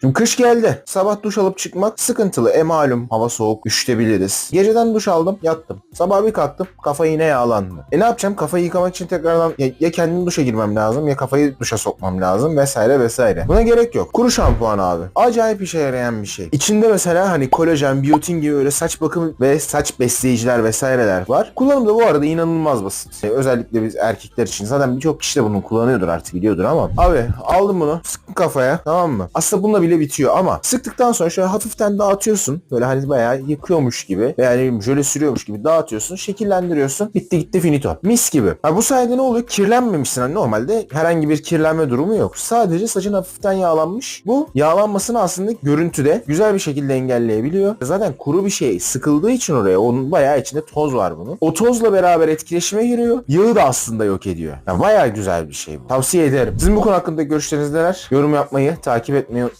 Şimdi kış geldi. Sabah duş alıp çıkmak sıkıntılı. E malum hava soğuk üşütebiliriz. Geceden duş aldım yattım. Sabah bir kalktım kafa yine yağlandı. E ne yapacağım? Kafayı yıkamak için tekrardan ya, ya kendim duşa girmem lazım ya kafayı duşa sokmam lazım vesaire vesaire. Buna gerek yok. Kuru şampuan abi. Acayip işe yarayan bir şey. İçinde mesela hani kolajen, biyotin gibi öyle saç bakım ve saç besleyiciler vesaireler var. Kullanımı da bu arada inanılmaz basit. E, özellikle biz erkekler için. Zaten birçok kişi de bunu kullanıyordur artık biliyordur ama. Abi aldım bunu sıktım kafaya tamam mı? Aslında bununla bile bitiyor ama sıktıktan sonra şöyle hafiften dağıtıyorsun. Böyle hani bayağı yıkıyormuş gibi veya bileyim jöle sürüyormuş gibi dağıtıyorsun. Şekillendiriyorsun. Bitti gitti finito. Mis gibi. Ha, bu sayede ne oluyor? Kirlenmemişsin. Hani normalde herhangi bir kirlenme durumu yok. Sadece saçın hafiften yağlanmış. Bu yağlanmasını aslında görüntüde güzel bir şekilde engelleyebiliyor. Zaten kuru bir şey sıkıldığı için oraya onun bayağı içinde toz var bunun. O tozla beraber etkileşime giriyor. Yağı da aslında yok ediyor. Yani bayağı güzel bir şey bu. Tavsiye ederim. Sizin bu konu hakkında görüşleriniz neler? Yorum yapmayı, takip etmeyi unutmazsınız.